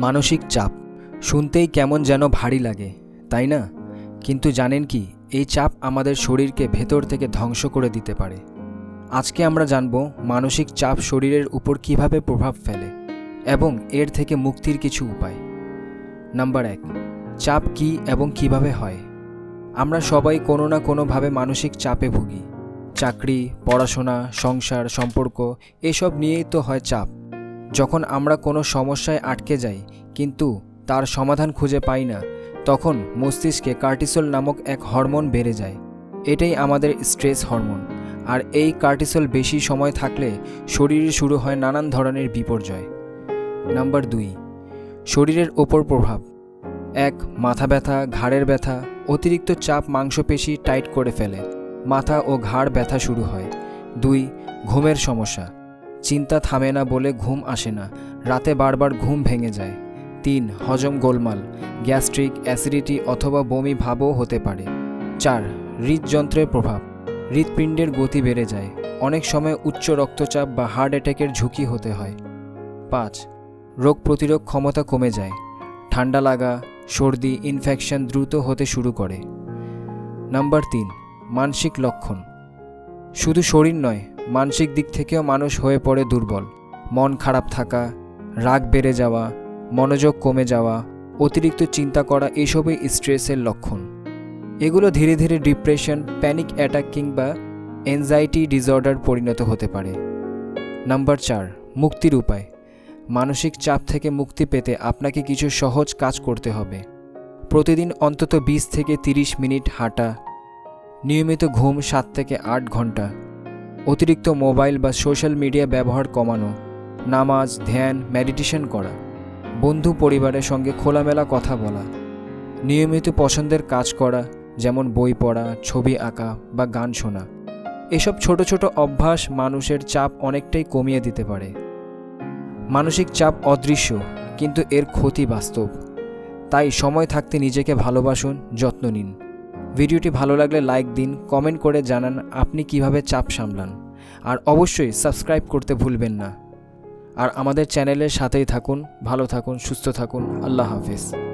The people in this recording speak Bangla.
মানসিক চাপ। শুনতেই কেমন যেন ভারী লাগে, তাই না? কিন্তু জানেন কি, এই চাপ আমাদের শরীরকে ভেতর থেকে ধ্বংস করে দিতে পারে। আজকে আমরা জানব মানসিক চাপ শরীরের উপর কীভাবে প্রভাব ফেলে এবং এর থেকে মুক্তির কিছু উপায়। নাম্বার এক, চাপ কি এবং কীভাবে হয়? আমরা সবাই কোনো না কোনোভাবে মানসিক চাপে ভুগি। চাকরি, পড়াশোনা, সংসার, সম্পর্ক, এসব নিয়েই তো হয় চাপ। যখন আমরা কোনো সমস্যায় আটকে যাই কিন্তু তার সমাধান খুঁজে পাই না। তখন মস্তিষ্কে কার্টিসল নামক এক হরমোন বেড়ে যায়। এটাই আমাদের স্ট্রেস হরমোন। আর এই কার্টিসল বেশি সময় থাকলে শরীরে শুরু হয় নানান ধরনের বিপর্যয়। নাম্বার দুই, শরীরের ওপর প্রভাব। এক, মাথা ব্যথা, ঘাড়ের ব্যথা, অতিরিক্ত চাপ মাংসপেশি টাইট করে ফেলে। মাথা ও ঘাড় ব্যথা শুরু হয়। দুই, ঘুমের সমস্যা। চিন্তা থামে না বলে ঘুম আসে না। রাতে বারবার ঘুম ভেঙে যায়। তিন হজম গোলমাল, গ্যাস্ট্রিক অ্যাসিডিটি অথবা বমি ভাবও হতে পারে। চার, হৃদযন্ত্রের প্রভাব, হৃৎপিণ্ডের গতি বেড়ে যায়, অনেক সময় উচ্চ রক্তচাপ বা হার্ট অ্যাটাকের ঝুঁকি হতে হয়। পাঁচ, রোগ প্রতিরোধ ক্ষমতা কমে যায়, ঠান্ডা লাগা, সর্দি, ইনফেকশন দ্রুত হতে শুরু করে। নাম্বার তিন, মানসিক লক্ষণ। শুধু শরীর নয়, মানসিক দিক থেকেও মানুষ হয়ে পড়ে দুর্বল। মন খারাপ থাকা, রাগ বেড়ে যাওয়া মনোযোগ কমে যাওয়া, অতিরিক্ত চিন্তা করা এসবই স্ট্রেসের লক্ষণ। এগুলো ধীরে ধীরে ডিপ্রেশন, প্যানিক অ্যাটাক কিংবা এনজাইটি ডিসঅর্ডার পরিণত হতে পারে। নাম্বার চার, মুক্তির উপায়। মানসিক চাপ থেকে মুক্তি পেতে আপনাকে কিছু সহজ কাজ করতে হবে। প্রতিদিন অন্তত বিশ থেকে তিরিশ মিনিট হাঁটা, নিয়মিত ঘুম সাত থেকে আট ঘণ্টা, অতিরিক্ত মোবাইল বা সোশ্যাল মিডিয়া ব্যবহার কমানো, নামাজ, ধ্যান, মেডিটেশন করা। বন্ধু পরিবারের সঙ্গে খোলামেলা কথা বলা, নিয়মিত পছন্দের কাজ করা, যেমন বই পড়া, ছবি আঁকা বা গান শোনা। এসব ছোট ছোট অভ্যাস মানুষের চাপ অনেকটাই কমিয়ে দিতে পারে। মানসিক চাপ অদৃশ্য, কিন্তু এর ক্ষতি বাস্তব। তাই সময় থাকতে নিজেকে ভালোবাসুন, যত্ন নিন। ভিডিওটি ভালো লাগলে লাইক দিন, কমেন্ট করে জানান আপনি কীভাবে চাপ সামলান। আর অবশ্যই সাবস্ক্রাইব করতে ভুলবেন না। আর আমাদের চ্যানেলের সাথেই থাকুন ভালো থাকুন সুস্থ থাকুন। আল্লাহ হাফিজ।